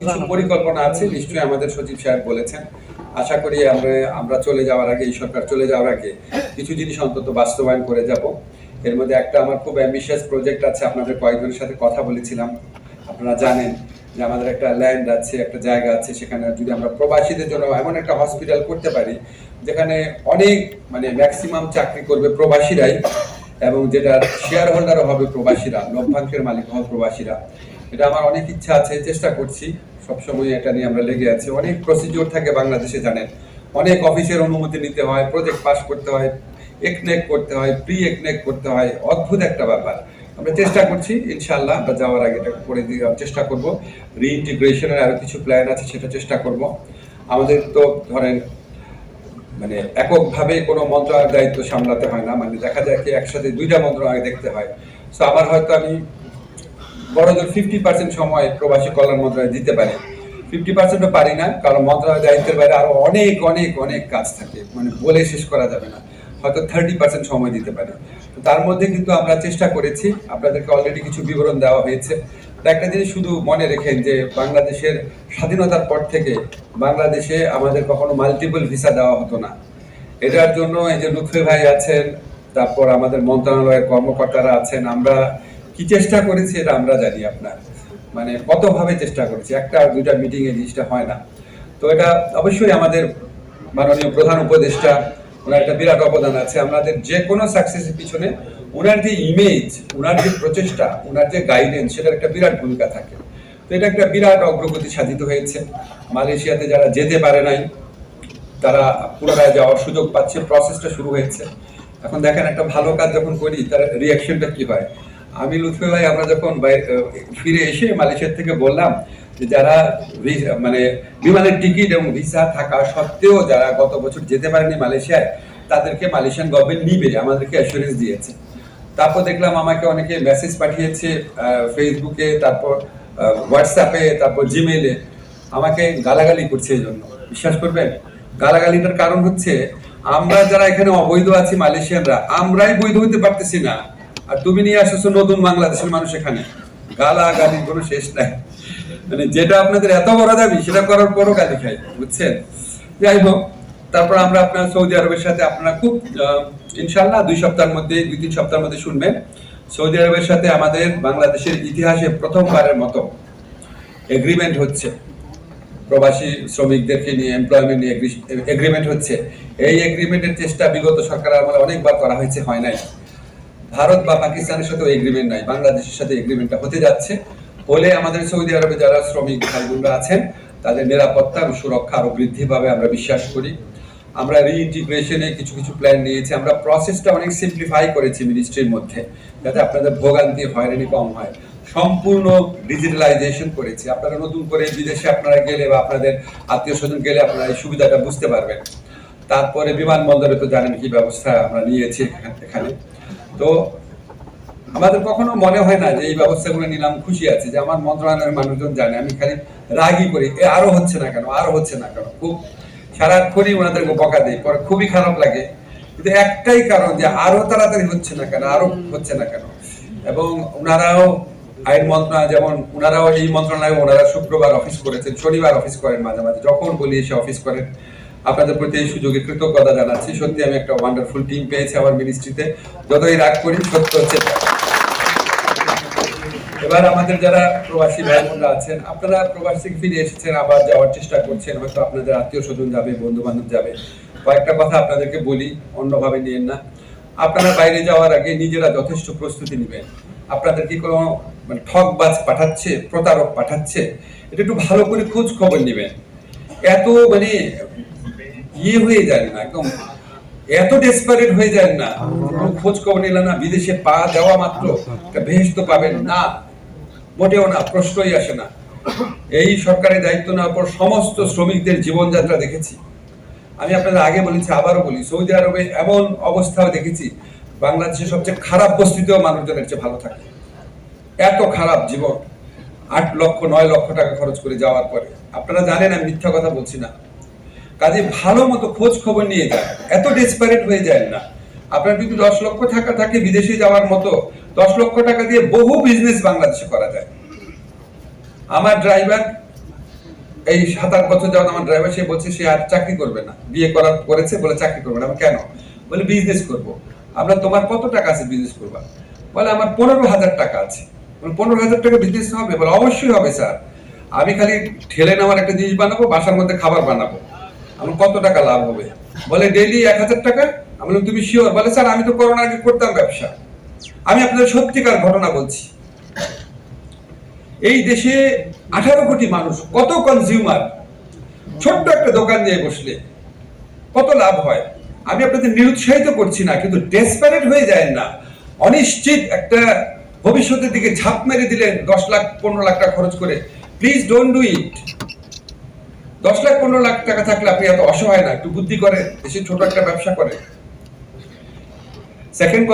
কিছু পরিকল্পনা আছে নিশ্চয়ই আমাদের সচিব সাহেব বলেছেন। আশা করি আমরা আমরা চলে যাওয়ার আগে এই সরকার চলে যাওয়ার আগে কিছু জিনিস অন্তত বাস্তবায়ন করে যাব। এর মধ্যে একটা আমার খুব অ্যাম্বিশিয়াস প্রজেক্ট আছে আপনাদের কয়েকজনের সাথে কথা বলেছিলাম। আপনারা জানেন যে আমাদের একটা ল্যান্ড আছে একটা জায়গা আছে সেখানে যদি আমরা প্রবাসীদের জন্য এমন একটা হসপিটাল করতে পারি যেখানে অনেক মানে ম্যাক্সিমাম চাকরি করবে প্রবাসীরাই এবং যেটা শেয়ার হোল্ডারও হবে প্রবাসীরা লভ্যাংশের মালিক হবে প্রবাসীরা। এটা আমার অনেক ইচ্ছা আছে, চেষ্টা করছি। সবসময় এটা নিয়ে আমরা লেগে আছি। অনেক প্রসিডিওর থাকে বাংলাদেশে, জানেন। অনেক অফিসের অনুমতি নিতে হয় প্রজেক্ট পাস করতে হয় একনেক করতে হয় প্রি একনেক করতে হয়। অদ্ভুত একটা ব্যাপার। আমরা চেষ্টা করছি ইনশাল্লাহ আমরা যাওয়ার আগে এটা করে দেওয়ার চেষ্টা করব। রিইন্টিগ্রেশনের আরও কিছু প্ল্যান আছে, সেটা চেষ্টা করব। আমাদের তো ধরেন মানে এককভাবে কোনো মন্ত্রণালয়ের দায়িত্ব সামলাতে হয় না। মানে দেখা যায় কি একসাথে দুইটা মন্ত্রণালয় দেখতে হয়। সো আমার হয়তো আমি বড় জোর ফিফটি পার্সেন্ট সময় প্রবাসী কল্যাণ মন্ত্রণালয় দিতে পারি। ফিফটি পার্সেন্টও পারি না, কারণ মন্ত্রণালয় দায়িত্বের বাইরে আরও অনেক অনেক অনেক কাজ থাকে। মানে বলে শেষ করা যাবে না। হয়তো থার্টি পার্সেন্ট সময় দিতে পারি। তো তার মধ্যে কিন্তু আমরা চেষ্টা করেছি। আপনাদেরকে অলরেডি কিছু বিবরণ দেওয়া হয়েছে। তো একটা জিনিস শুধু মনে রেখেন যে, বাংলাদেশের স্বাধীনতার পর থেকে বাংলাদেশে আমাদের কখনো মাল্টিপল ভিসা দেওয়া হতো না। এটার জন্য এই যে লুৎফে ভাই আছেন, তারপর আমাদের মন্ত্রণালয়ের কর্মকর্তারা আছেন, আমরা কি চেষ্টা করেছি এটা আমরা জানি আপনার। মানে কতভাবে চেষ্টা করেছি, একটা দুইটা মিটিং এ জিনিসটা হয় না। তো এটা অবশ্যই আমাদের মাননীয় প্রধান উপদেষ্টা, ওনার একটা বিরাট অবদান আছে। আমাদের যে কোনো সাকসেসের পিছনে ওনার যে ইমেজ ওনার যে প্রচেষ্টা, ওনার যে গাইডেন্স সেটার একটা বিরাট ভূমিকা থাকে। তো এটা একটা বিরাট অগ্রগতি সাধিত হয়েছে। মালয়েশিয়াতে যারা যেতে পারে নাই, তারা পুনরায় যাওয়ার সুযোগ পাচ্ছে প্রসেসটা শুরু হয়েছে। এখন দেখেন একটা ভালো কাজ যখন করি, তার রিয়াকশনটা কি হয়? আমি লুৎফে ভাই আমরা যখন ফিরে এসে মালয়েশিয়ার থেকে বললাম যে যারা মানে বিমানের টিকিট এবং ভিসা থাকা সত্ত্বেও যারা গত বছর যেতে পারেনি মালয়েশিয়ায়, তাদেরকে মালয়েশিয়ান গভর্নমেন্ট নিবে, আমাদেরকে অ্যাসুরেন্স দিয়েছে। তারপর দেখলাম আমাকে অনেকে মেসেজ পাঠিয়েছে ফেসবুকে তারপর হোয়াটসঅ্যাপে তারপর জিমেইলে আমাকে গালাগালি করছে এই জন্য। বিশ্বাস করবেন? গালাগালিটার কারণ হচ্ছে, আমরা যারা এখানে অবৈধ আছি মালয়েশিয়ানরা, আমরাই বৈধ হতে পারতেছি না। আর তুমি নিয়ে আসছো নতুন বাংলাদেশের মানুষ এখানে। গালাগালির কোনো শেষ নাই। মানে যেটা আপনাদের এত বড় দাবি, সেটা করার পরও গালি খাই, বুঝছেন? যাই হোক, তারপর আমরা আপনার সৌদি আরবের সাথে আপনারা খুব ইনশাল্লাহ দুই সপ্তাহের মধ্যে, দুই তিন সপ্তাহের মধ্যে শুনবেন। সৌদি আরবের সাথে আমাদের বাংলাদেশের ইতিহাসে প্রথমবারের মতো এগ্রিমেন্ট হচ্ছে। প্রবাসী শ্রমিকদেরকে নিয়ে এমপ্লয়মেন্ট নিয়ে এগ্রিমেন্ট হচ্ছে। এই এগ্রিমেন্টের চেষ্টা বিগত সরকার আমলে অনেকবার করা হয়েছে, হয় নাই। ভারত বা পাকিস্তানের সাথে এগ্রিমেন্ট নাই, বাংলাদেশের সাথে এগ্রিমেন্টটা হতে যাচ্ছে। হলে আমাদের সৌদি আরবে যারা শ্রমিক ভাই বোনরা আছেন, তাদের নিরাপত্তা এবং সুরক্ষা আরও বৃদ্ধি পাবে আমরা বিশ্বাস করি। আমরা রিইন্টিগ্রেশনে কিছু কিছু প্ল্যান নিয়েছি, আমরা প্রসেসটা অনেক সিম্পলিফাই করেছি মিনিস্ট্রির মধ্যে, যাতে আপনাদের ভোগান্তি, হয়রানি কম হয়। সম্পূর্ণ ডিজিটালাইজেশন করেছি। আপনারা নতুন করে বিদেশে আপনারা গেলে বা আপনাদের আত্মীয় স্বজন গেলে আপনারা এই সুবিধাটা বুঝতে পারবেন। তারপরে বিমানবন্দরে তো জানেন কি ব্যবস্থা আমরা নিয়েছি এখানে। তো আমাদের কখনো মনে হয় না যে এই ব্যবস্থাগুলো নিলাম, খুশি আছে, যে আমার মন্ত্রণালয়ের মানুষজন জানে, আমি খালি রাগই করি, এ আরও হচ্ছে না কেন, আরও হচ্ছে না কেন? খুব সারাক্ষণই ওনাদেরকে বকা দেয় পরে খুবই খারাপ লাগে। কিন্তু একটাই কারণ যে আরও তাড়াতাড়ি হচ্ছে না কেন, আরও হচ্ছে না কেন? এবং ওনারাও আইন মন্ত্রণালয়, যেমন ওনারাও এই মন্ত্রণালয়ে, ওনারা শুক্রবার অফিস করেছেন, শনিবার অফিস করেন মাঝে মাঝে, যখন বলি এসে অফিস করেন। আপনাদের প্রতি এই সুযোগে কৃতজ্ঞতা জানাচ্ছি। সত্যি আমি একটা ওয়ান্ডারফুল টিম পেয়েছি আমার মিনিস্ট্রিতে যতই রাগ করি, সত্য হচ্ছে এবার আমাদের যারা প্রবাসী ভাই বোনরা আছেন, আপনারা প্রবাস থেকে ফিরে এসেছেন, আবার যাওয়ার চেষ্টা করছেন, হয়তো আপনাদের আত্মীয় স্বজন যাবে বন্ধু বান্ধব যাবে। কয়েকটা কথা আপনাদেরকে বলি, অন্যভাবে নিয়েন না। আপনারা বাইরে যাওয়ার আগে নিজেরা যথেষ্ট প্রস্তুতি নেবেন। আপনাদের কি কোনো মানে ঠকবাজ পাঠাচ্ছে, প্রতারক পাঠাচ্ছে? এটা একটু ভালো করে খোঁজ খবর নেবেন। এত মানে ইয়ে হয়ে যায় না, একদম এত ডেসপারেট হয়ে যায় না। খোঁজ খবর নিলে না, বিদেশে পা দেওয়া মাত্র। বেহেস্ত পাবেন না, মোটেও না, প্রশ্নই আসে না। এই সরকারের দায়িত্ব নেওয়ার পর সমস্ত শ্রমিকদের জীবনযাত্রা দেখেছি। আমি আপনাদের আগে বলেছি, আবারও বলি, সৌদি আরবে এমন অবস্থাও দেখেছি বাংলাদেশের সবচেয়ে খারাপ বস্তিতেও মানুষজনের চেয়ে ভালো থাকে। এত খারাপ জীবন, আট লক্ষ, নয় লক্ষ টাকা খরচ করে যাওয়ার পরে। আপনারা জানেন, আমি মিথ্যা কথা বলছি না। কাজে ভালো মতো খোঁজ খবর নিয়ে যান এত ডেসপারেট হয়ে যায় না। আপনার যদি দশ লক্ষ টাকা থাকে বিদেশে যাওয়ার মতো, দশ লক্ষ টাকা দিয়ে বহু বিজনেস বাংলাদেশে করা যায়। আমার ড্রাইভার এই সাত আট বছর যাওয়ার আমার ড্রাইভার সে বলছে, সে আর চাকরি করবে না। বিয়ে করা, করেছে, বলে চাকরি করবে না। কেন? বলে বিজনেস করব। আমরা তোমার কত টাকা আছে বিজনেস করবা বলে, আমার পনেরো হাজার টাকা আছে। পনেরো হাজার টাকা বিজনেস হবে? বলে, অবশ্যই হবে স্যার আমি খালি ঠেলে নেওয়ার একটা জিনিস বানাবো, বাসার মধ্যে খাবার বানাবো। আমার কত টাকা লাভ হবে? বলে ডেইলি এক হাজার টাকা? আমি বললাম, তুমি শিওর বলে স্যার আমি তো করোনার আগে করতাম ব্যবসা। আমি আপনাদের সত্যিকার ঘটনা বলছি। এই দেশে আঠারো কোটি মানুষ কত কনজিউমার ছোট্ট একটা দোকান দিয়ে বসলে কত লাভ হয়? আমি আপনাদের নিরুৎসাহিত করছি না কিন্তু ডেসপারেট হয়ে যায় না। অনিশ্চিত একটা ভবিষ্যতের দিকে ঝাঁপ মেরে দিলেন দশ লাখ পনেরো লাখ টাকা খরচ করে। প্লিজ ডোন্ট ডু ইট দশ লাখ, পনেরো লাখ টাকা থাকলে আপনি এত অসহায় না, একটু বুদ্ধি করে দেশে ছোট একটা ব্যবসা করে সেকেন্ড